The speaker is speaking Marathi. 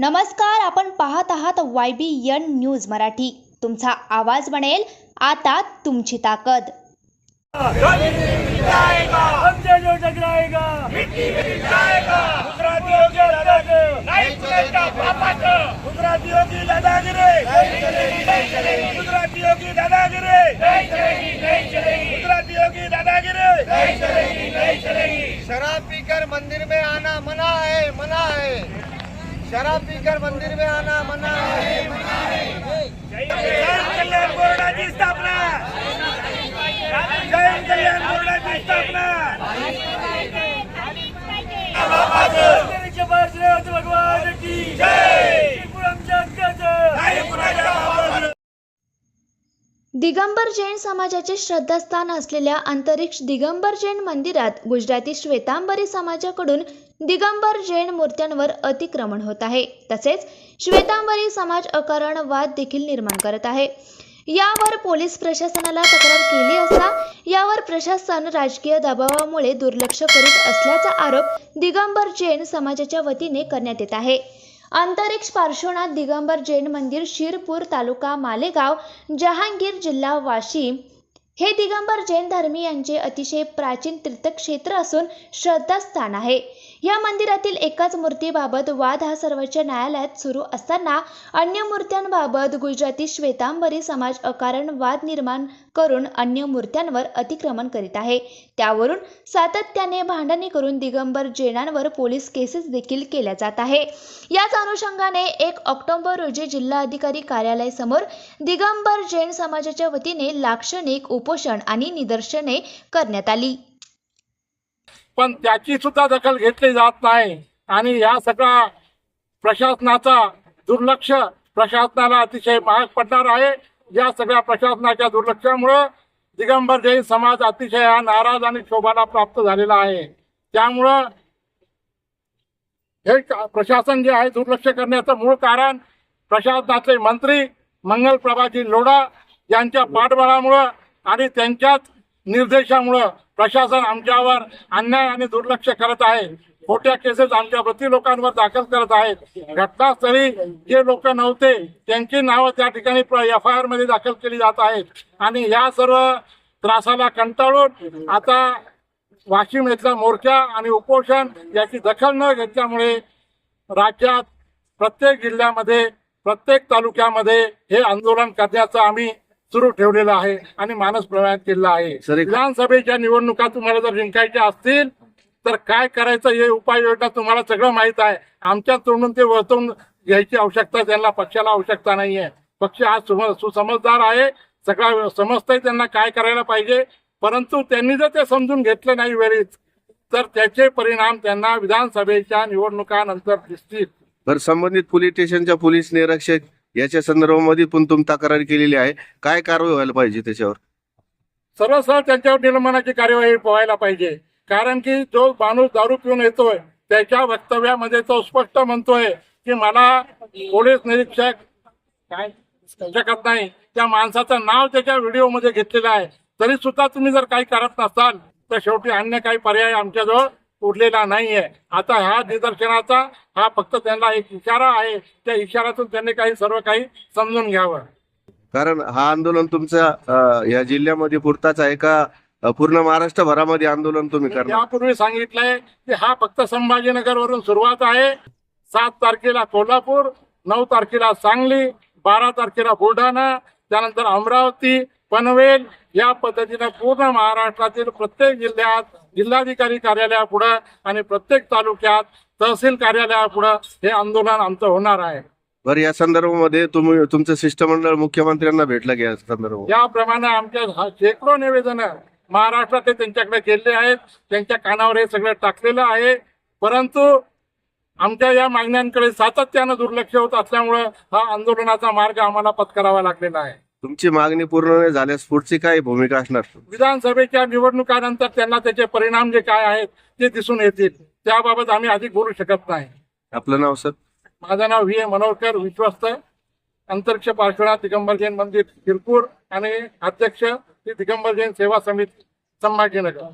नमस्कार आपण पाहत आहात Y B N news Marathi. तुमचा आवाज बनेल आता तुमची ताकद. शराब पीकर मंदिर में आना मना है मना है। शराब पीकर मंदिर में आना मना। है जैन कल्याण बोर्डाची स्थापना। जैन कल्याण बोर्डाची स्थापना। भगवान की जय. दिगंबर जैन समाजाचे श्रद्धास्थान असलेल्या अंतरिक्ष दिगंबर जैन मंदिरात गुजराती श्वेतांबरी समाजाकडून दिगंबर जैन मूर्त्यांवर अतिक्रमण होत आहे. तसेच श्वेतांबरी समाज अकारण वाद देखील निर्माण करत आहे. यावर पोलीस प्रशासनाला तक्रार केली असता यावर प्रशासन राजकीय दबावामुळे दुर्लक्ष करीत असल्याचा आरोप दिगंबर जैन समाजाच्या वतीने करण्यात येत आहे. अंतरिक्ष पार्श्वनाथ दिगंबर जैन मंदिर शिरपूर तालुका मालेगाव जहांगीर जिल्हा वाशिम हे दिगंबर जैन धर्मी यांचे अतिशय प्राचीन तीर्थक्षेत्र असून श्रद्धास्थान आहे. या मंदिरातील एकाच मूर्तीबाबत वाद हा सर्वोच्च न्यायालयात सुरू असताना अन्य मूर्त्यांबाबत गुजराती श्वेतांबरी समाज अकारण वाद निर्माण करून अन्य मूर्त्यांवर अतिक्रमण करीत आहे. त्यावरून सातत्याने भांडणे करून दिगंबर जैनांवर पोलीस केसेस देखील केल्या जात आहे. याच अनुषंगाने एक ऑक्टोबर रोजी जिल्हाधिकारी कार्यालयासमोर दिगंबर जैन समाजाच्या वतीने लाक्षणिक उपोषण आणि निदर्शने करण्यात आली. पण त्याची सुद्धा दखल घेतली जात नाही. आणि या सगळा प्रशासनाचा दुर्लक्ष प्रशासनाला अतिशय महाग पडणार आहे. या सगळ्या प्रशासनाच्या दुर्लक्षामुळं दिगंबर जैन समाज अतिशय हा नाराज आणि शोभाला प्राप्त झालेला आहे. त्यामुळं हे प्रशासन जे आहे दुर्लक्ष करण्याचं मूळ कारण प्रशासनाचे मंत्री मंगल प्रभाजी लोढा यांच्या पाठबळामुळं आणि त्यांच्याच निर्देशामुळं प्रशासन आमच्यावर अन्याय आणि दुर्लक्ष करत आहे. खोट्या केसेस आमच्या प्रति लोकांवर दाखल करत आहेत. घटनास्थळी जे लोक नव्हते त्यांची नावं त्या ठिकाणी एफ आय आरमध्ये दाखल केली जात आहेत. आणि या सर्व त्रासाला कंटाळून आता वाशिम येथला मोर्चा आणि उपोषण याची दखल न घेतल्यामुळे राज्यात प्रत्येक जिल्ह्यामध्ये प्रत्येक तालुक्यामध्ये हे आंदोलन करण्याचं आम्ही सुरू ठेवलेलं आहे आणि मानस प्रमाणात केलेला आहे. विधानसभेच्या निवडणुका तुम्हाला जर जिंकायच्या असतील तर काय करायचं हे उपाययोजना तुम्हाला सगळं माहीत आहे. आमच्या तोंडून ते वर्तवून घ्यायची आवश्यकता त्यांना पक्षाला आवश्यकता नाहीये. पक्ष हा सुम- सुसमजदार आहे. सगळा समजतंय त्यांना काय करायला पाहिजे. परंतु त्यांनी जर ते समजून घेतलं नाही वेळीच तर त्याचे परिणाम त्यांना विधानसभेच्या निवडणुकानंतर दिसतील. संबंधित पोलीस स्टेशनच्या पोलीस निरीक्षक याच्या संदर्भामध्ये पण तुम्ही तक्रार केलेली आहे. काय कारवाई व्हायला पाहिजे त्याच्यावर? सरळ सरळ त्यांच्यावर निलंबनाची कार्यवाही व्हायला पाहिजे. कारण की जो माणूस दारू पिऊन येतोय त्याच्या वक्तव्यामध्ये तो स्पष्ट म्हणतोय की मला पोलीस निरीक्षक काय? शकत नाही. त्या माणसाचं नाव त्याच्या व्हिडिओमध्ये घेतलेलं आहे. तरी सुद्धा तुम्ही जर काही करत नसाल तर शेवटी अन्य काही पर्याय आमच्याजवळ उरलेला नाहीये. आता ह्या निदर्शनाचा हा फक्त त्यांना एक इशारा आहे. त्या इशाऱ्यातून त्यांनी काही सर्व काही समजून घ्यावं. कारण हा आंदोलन तुमच्या अं, या जिल्ह्यामध्ये पुरताच आहे का? पूर्ण महाराष्ट्रभरामध्ये आंदोलन तुम्ही करणार? यापूर्वी सांगितलंय की हा फक्त संभाजीनगर वरून सुरुवात आहे. सात तारखेला कोल्हापूर नऊ तारखेला सांगली बारा तारखेला बुलढाणा त्यानंतर अमरावती पनवेल या पद्धतीने पूर्ण महाराष्ट्रातील प्रत्येक जिल्ह्यात जिल्हाधिकारी कार्यालयापुढं आणि प्रत्येक तालुक्यात तहसील कार्यालयापुढं हे आंदोलन आमचं होणार आहे. बरं या संदर्भामध्ये तुम्ही तुमचं शिष्टमंडळ मुख्यमंत्र्यांना भेटलं की या संदर्भात? याप्रमाणे आमच्या शेकडो निवेदन महाराष्ट्रात त्यांच्याकडे गेले आहेत. त्यांच्या कानावर हे सगळं टाकलेलं आहे. परंतु आमच्या या मागण्यांकडे सातत्यानं दुर्लक्ष होत असल्यामुळं हा आंदोलनाचा मार्ग आम्हाला पत्करावा लागलेला आहे. तुमची मागणी पूर्ण नाही झाल्यास पुढची काय भूमिका असणार? विधानसभेच्या निवडणुकानंतर त्यांना त्याचे परिणाम जे काय आहेत ते दिसून येतील. त्याबाबत आम्ही अधिक बोलू शकत नाही. आपलं नाव सर? माझं नाव व्ही ए मनोरकर विश्वस्त अंतरिक्ष पार्श्वनाथ दिगंबर जैन मंदिर शिरपूर आणि अध्यक्ष श्री दिगंबर जैन सेवा समिती संभाजीनगर.